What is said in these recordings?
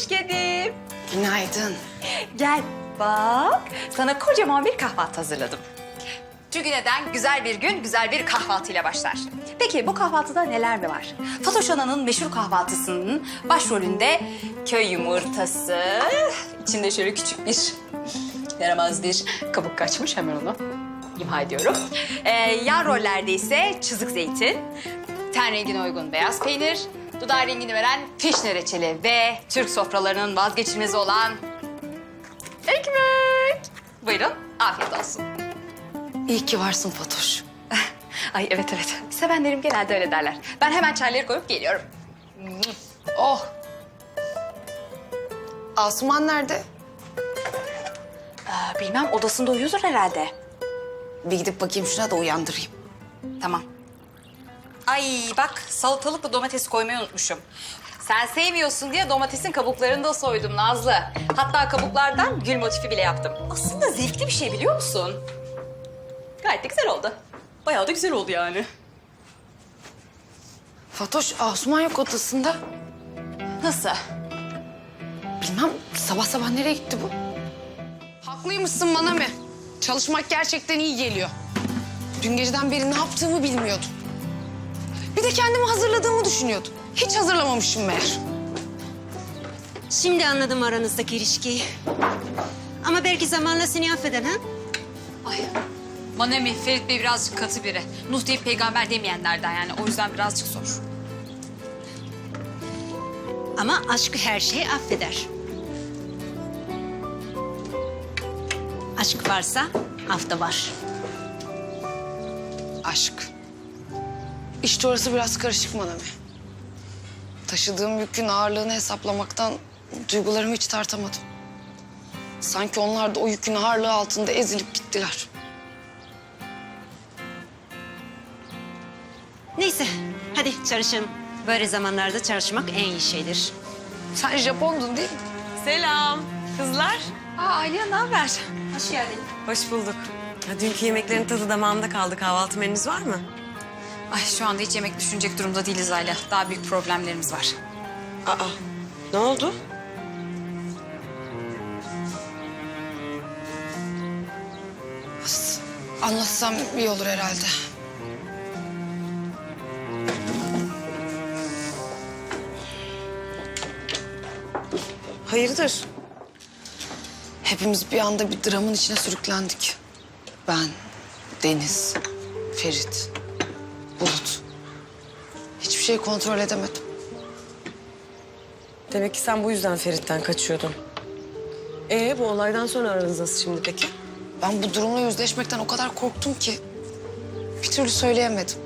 Hoş geldin. Günaydın. Gel bak. Sana kocaman bir kahvaltı hazırladım. Çünkü neden? Güzel bir gün güzel bir kahvaltıyla başlar. Peki bu kahvaltıda neler mi var? Fatoş Ana'nın meşhur kahvaltısının başrolünde köy yumurtası. içinde şöyle küçük bir yaramaz bir kabuk kaçmış. Hemen onu imha ediyorum. Ee, yan rollerde ise çizik zeytin, ten rengine uygun beyaz peynir, dudağı rengini veren fişne reçeli ve Türk sofralarının vazgeçilmezi olan ekmek. Buyurun, afiyet olsun. İyi ki varsın Fatoş. Ay evet evet. Sevenlerim genelde öyle derler. Ben hemen çayları koyup geliyorum. Oh. Asuman nerede? Aa, bilmem odasında uyuyordur herhalde. Bir gidip bakayım şuna da uyandırayım. Tamam. Ay bak salatalıkla domates koymayı unutmuşum. Sen sevmiyorsun diye domatesin kabuklarını da soydum Nazlı. Hatta kabuklardan gül motifi bile yaptım. Aslında zevkli bir şey biliyor musun? Gayet de güzel oldu. Bayağı da güzel oldu yani. Fatoş, Asuman yok odasında. Nasıl? Bilmem sabah sabah nereye gitti bu? Haklıymışsın Manami. Çalışmak gerçekten iyi geliyor. Dün geceden beri ne yaptığımı bilmiyordum. Bir de kendimi hazırladığımı düşünüyordum. Hiç hazırlamamışım meğer. Şimdi anladım aranızdaki ilişkiyi. Ama belki zamanla seni affeder ha? Ay. Manemi, Ferit Bey birazcık katı biri. Nuh deyip peygamber demeyenlerden yani. O yüzden birazcık zor. Ama aşk her şeyi affeder. Aşk varsa af da var. Aşk. İşte orası biraz karışık Manami. Taşıdığım yükün ağırlığını hesaplamaktan duygularımı hiç tartamadım. Sanki onlar da o yükün ağırlığı altında ezilip gittiler. Neyse hadi çalışalım. Böyle zamanlarda çalışmak en iyi şeydir. Sen Japondun değil mi? Selam kızlar. Aa Aliye ne haber? Hoş geldin. Hoş bulduk. Ya, dünkü yemeklerin tadı damağımda kaldı. Kahvaltı menünüz var mı? Ay şu anda hiç yemek düşünecek durumda değiliz Ayla. Daha büyük problemlerimiz var. Aa, ne oldu? Anlatsam iyi olur herhalde. Hayırdır? Hepimiz bir anda bir dramın içine sürüklendik. Ben, Deniz, Ferit, Bulut. Hiçbir şeyi kontrol edemedim. Demek ki sen bu yüzden Ferit'ten kaçıyordun. Ee, bu olaydan sonra aranız nasıl şimdi peki? Ben bu durumla yüzleşmekten o kadar korktum ki bir türlü söyleyemedim.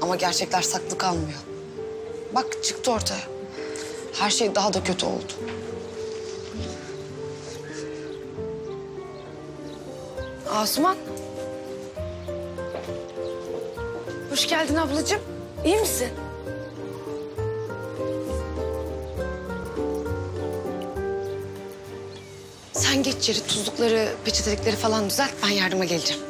Ama gerçekler saklı kalmıyor. Bak çıktı ortaya. Her şey daha da kötü oldu. Asuman. Hoş geldin ablacığım. İyi misin? Sen geç içeri tuzlukları, peçetelikleri falan düzelt. Ben yardıma geleceğim.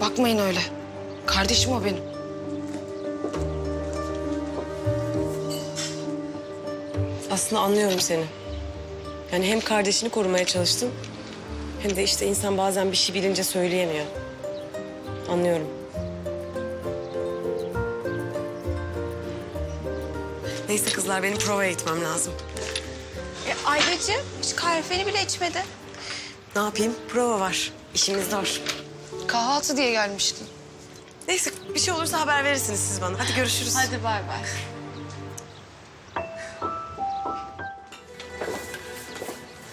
Bakmayın öyle. Kardeşim o benim. Aslında anlıyorum seni. Yani hem kardeşini korumaya çalıştın... ...hem de işte insan bazen bir şey bilince söyleyemiyor. Anlıyorum. Neyse kızlar benim provaya gitmem lazım. E, Aylacığım hiç kahveni bile içmedi. Ne yapayım? Prova var. İşimiz zor. Kahvaltı diye gelmiştim. Neyse bir şey olursa haber verirsiniz siz bana. Hadi görüşürüz. Hadi bay bay.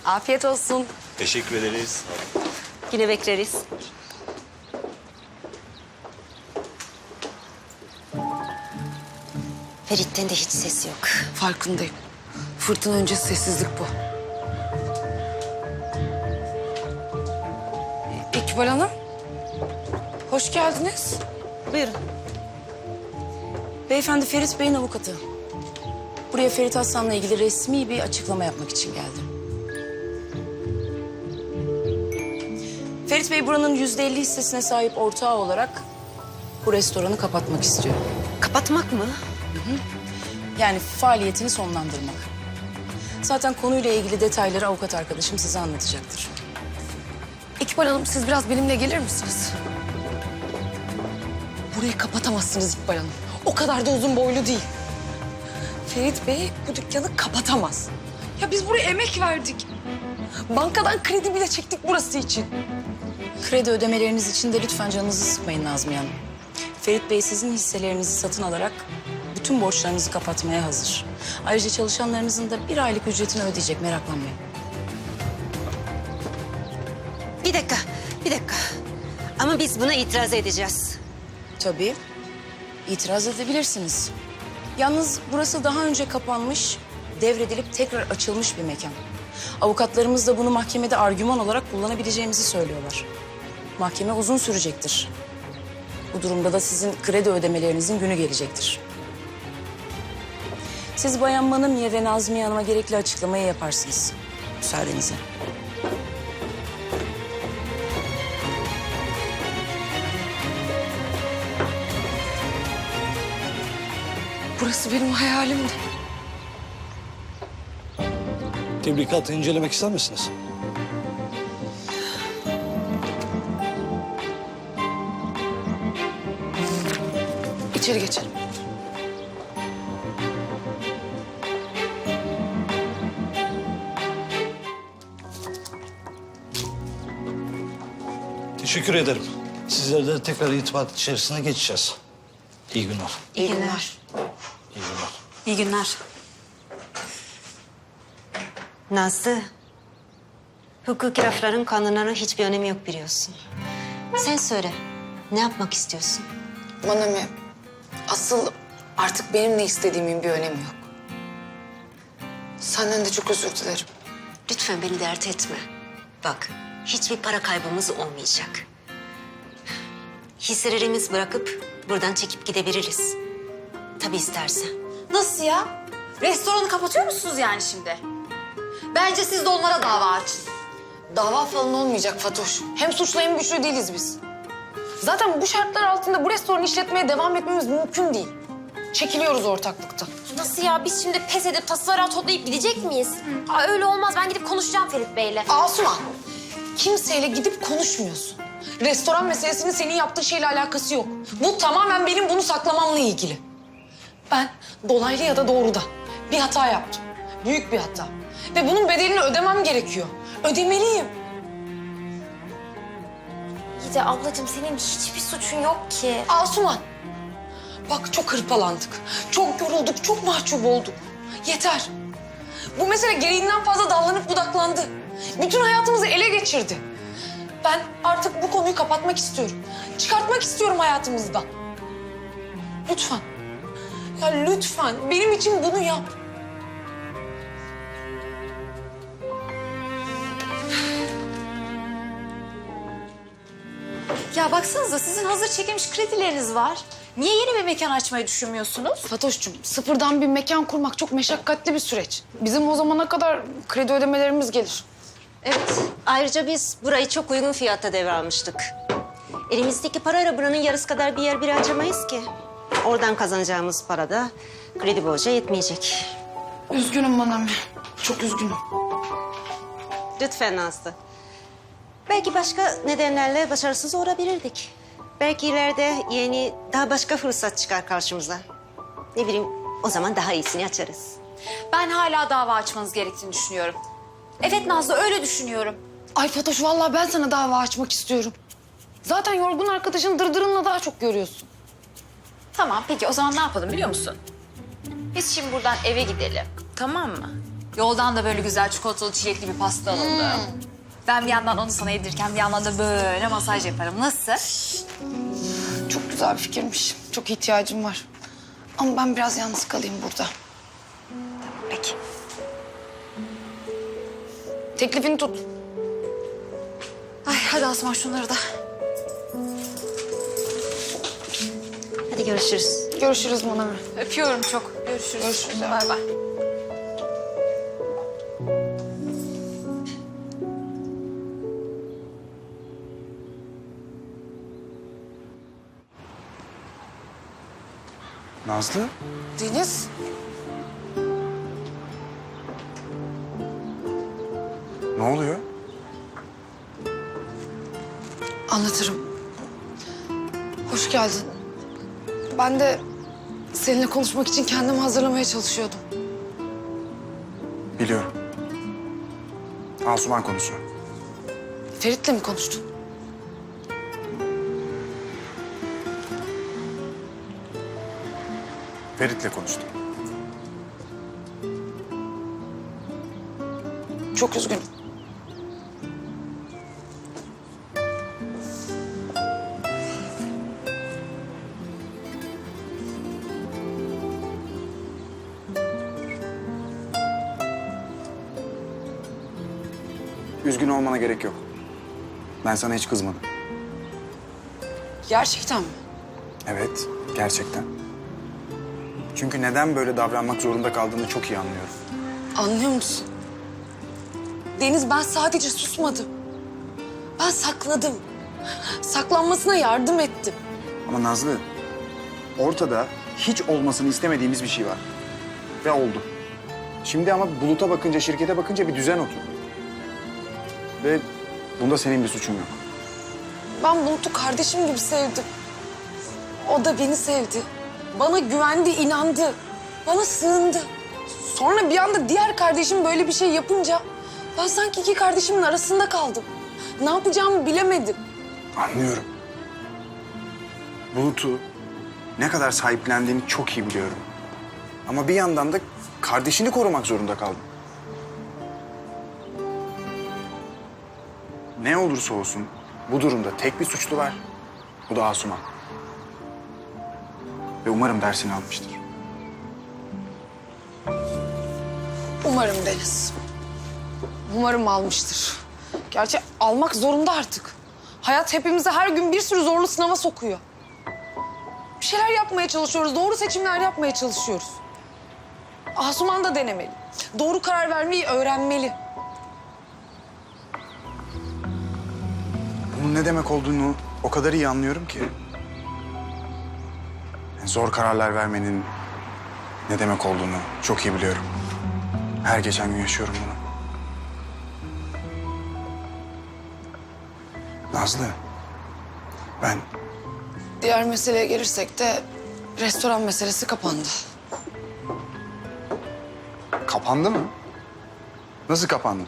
Afiyet olsun. Teşekkür ederiz. Yine bekleriz. Ferit'ten de hiç ses yok. Farkındayım. Fırtına öncesi sessizlik bu. İkbal Hanım. Hoş geldiniz. Buyurun. Beyefendi Ferit Bey'in avukatı. Buraya Ferit Aslan'la ilgili resmi bir açıklama yapmak için geldim. Ferit Bey buranın yüzde elli hissesine sahip ortağı olarak bu restoranı kapatmak istiyor. Kapatmak mı? Yani faaliyetini sonlandırmak. Zaten konuyla ilgili detayları avukat arkadaşım size anlatacaktır. İkbal Hanım siz biraz benimle gelir misiniz? Burayı kapatamazsınız İkbal Hanım. O kadar da uzun boylu değil. Ferit Bey bu dükkanı kapatamaz. Ya biz buraya emek verdik. Bankadan kredi bile çektik burası için. Kredi ödemeleriniz için de lütfen canınızı sıkmayın Nazmiye Hanım. Ferit Bey sizin hisselerinizi satın alarak bütün borçlarınızı kapatmaya hazır. Ayrıca çalışanlarınızın da bir aylık ücretini ödeyecek meraklanmayın. Bir dakika, bir dakika. Ama biz buna itiraz edeceğiz. Tabii. İtiraz edebilirsiniz. Yalnız burası daha önce kapanmış, devredilip tekrar açılmış bir mekan. Avukatlarımız da bunu mahkemede argüman olarak kullanabileceğimizi söylüyorlar. Mahkeme uzun sürecektir. Bu durumda da sizin kredi ödemelerinizin günü gelecektir. Siz Bayan Manamiye ve Nazmiye Hanım'a gerekli açıklamayı yaparsınız. Müsaadenizle. Burası benim hayalimdi. Tebrikatı incelemek ister misiniz? İçeri geçelim. Teşekkür ederim. Sizlerle tekrar itibat içerisine geçeceğiz. İyi günler. İyi günler. İyi günler. İyi günler. Nazlı, hukuki rafların kanunların hiçbir önemi yok biliyorsun. Sen söyle, ne yapmak istiyorsun? Manami, asıl artık benim ne istediğimin bir önemi yok. Senden de çok özür dilerim. Lütfen beni dert etme. Bak, hiçbir para kaybımız olmayacak. Hisselerimiz bırakıp buradan çekip gidebiliriz. Tabii istersen. Nasıl ya? Restoranı kapatıyor musunuz yani şimdi? Bence siz de onlara dava açın. Dava falan olmayacak Fatoş. Hem suçlu hem güçlü değiliz biz. Zaten bu şartlar altında bu restoranı işletmeye devam etmemiz mümkün değil. Çekiliyoruz ortaklıktan. Nasıl ya? Biz şimdi pes edip tasarruf toplayıp gidecek miyiz? Aa, öyle olmaz. Ben gidip konuşacağım Ferit Bey'le. Asuman, kimseyle gidip konuşmuyorsun. Restoran meselesinin senin yaptığın şeyle alakası yok. Bu tamamen benim bunu saklamamla ilgili. Ben dolaylı ya da doğrudan bir hata yaptım. Büyük bir hata. Ve bunun bedelini ödemem gerekiyor. Ödemeliyim. De ablacığım senin hiçbir suçun yok ki. Asuman, bak çok hırpalandık. Çok yorulduk, çok mahcup olduk. Yeter. Bu mesele gereğinden fazla dallanıp budaklandı. Bütün hayatımızı ele geçirdi. Ben artık bu konuyu kapatmak istiyorum. Çıkartmak istiyorum hayatımızdan. Lütfen. Ya lütfen benim için bunu yap. Ya baksanıza sizin hazır çekilmiş kredileriniz var. Niye yeni bir mekan açmayı düşünmüyorsunuz? Fatoş'cum sıfırdan bir mekan kurmak çok meşakkatli bir süreç. Bizim o zamana kadar kredi ödemelerimiz gelir. Evet. Ayrıca biz burayı çok uygun fiyatta devralmıştık. Elimizdeki parayla buranın yarısı kadar bir yer bile harcamayız ki. Oradan kazanacağımız para da kredi borca yetmeyecek. Üzgünüm Manami. Çok üzgünüm. Lütfen Nazlı. Belki başka nedenlerle başarısız olabilirdik. Belki ileride yeni, daha başka fırsat çıkar karşımıza. Ne bileyim, o zaman daha iyisini açarız. Ben hala dava açmanız gerektiğini düşünüyorum. Evet Nazlı öyle düşünüyorum. Ay Fatoş vallahi ben sana dava açmak istiyorum. Zaten yorgun arkadaşın dırdırınla daha çok görüyorsun. Tamam peki o zaman ne yapalım biliyor musun? Biz şimdi buradan eve gidelim. Tamam mı? Yoldan da böyle güzel çikolatalı çilekli bir pasta alalım. Ben bir yandan onu sana yedirirken bir yandan da böyle masaj yaparım. Nasıl? Çok güzel bir fikirmiş. Çok ihtiyacım var. Ama ben biraz yalnız kalayım burada. Peki. Teklifini tut. Ay hadi Asma şunları da. Hadi görüşürüz. Görüşürüz Manami. Öpüyorum çok. Görüşürüz. Görüşürüz. Bay bay. Nazlı? Deniz. Ne oluyor? Anlatırım. Hoş geldin. Ben de seninle konuşmak için kendimi hazırlamaya çalışıyordum. Biliyorum. Asuman konusu. Ferit'le mi konuştun? Ferit'le konuştum. Çok üzgünüm. Üzgün olmana gerek yok. Ben sana hiç kızmadım. Gerçekten mi? Evet, gerçekten. Çünkü neden böyle davranmak zorunda kaldığını çok iyi anlıyorum. Anlıyor musun? Deniz ben sadece susmadım. Ben sakladım. Saklanmasına yardım ettim. Ama Nazlı, ortada hiç olmasını istemediğimiz bir şey var. Ve oldu. Şimdi ama buluta bakınca, şirkete bakınca bir düzen oturdu. Ve bunda senin bir suçun yok. Ben Bulut'u kardeşim gibi sevdim. O da beni sevdi. Bana güvendi, inandı. Bana sığındı. Sonra bir anda diğer kardeşim böyle bir şey yapınca... ...ben sanki iki kardeşimin arasında kaldım. Ne yapacağımı bilemedim. Anlıyorum. Bulut'u ne kadar sahiplendiğini çok iyi biliyorum. Ama bir yandan da kardeşini korumak zorunda kaldın. Ne olursa olsun bu durumda tek bir suçlu var. Bu da Asuman. Ve umarım dersini almıştır. Umarım Deniz. Umarım almıştır. Gerçi almak zorunda artık. Hayat hepimizi her gün bir sürü zorlu sınava sokuyor. Bir şeyler yapmaya çalışıyoruz. Doğru seçimler yapmaya çalışıyoruz. Asuman da denemeli. Doğru karar vermeyi öğrenmeli. Bunun ne demek olduğunu o kadar iyi anlıyorum ki. Zor kararlar vermenin ne demek olduğunu çok iyi biliyorum. Her geçen gün yaşıyorum bunu. Nazlı, ben Diğer meseleye gelirsek de restoran meselesi kapandı. kapandı mı? Nasıl kapandı?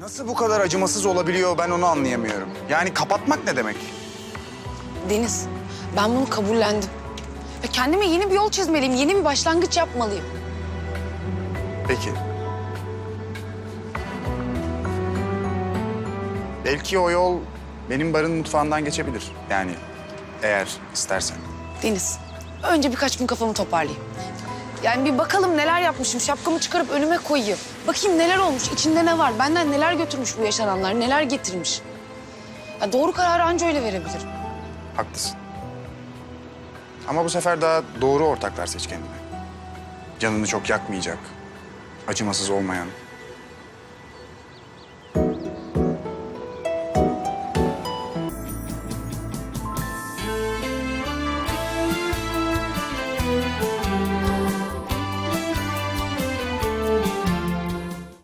Nasıl bu kadar acımasız olabiliyor ben onu anlayamıyorum. Yani kapatmak ne demek? Deniz, ben bunu kabullendim. Ve kendime yeni bir yol çizmeliyim, yeni bir başlangıç yapmalıyım. Peki. Belki o yol benim barın mutfağından geçebilir. Yani eğer istersen. Deniz, önce birkaç gün kafamı toparlayayım. Yani bir bakalım neler yapmışım, şapkamı çıkarıp önüme koyayım. Bakayım neler olmuş, içinde ne var, benden neler götürmüş bu yaşananlar, neler getirmiş. Ya doğru kararı anca öyle verebilirim. Haklısın. Ama bu sefer daha doğru ortaklar seç kendine. Canını çok yakmayacak, acımasız olmayan,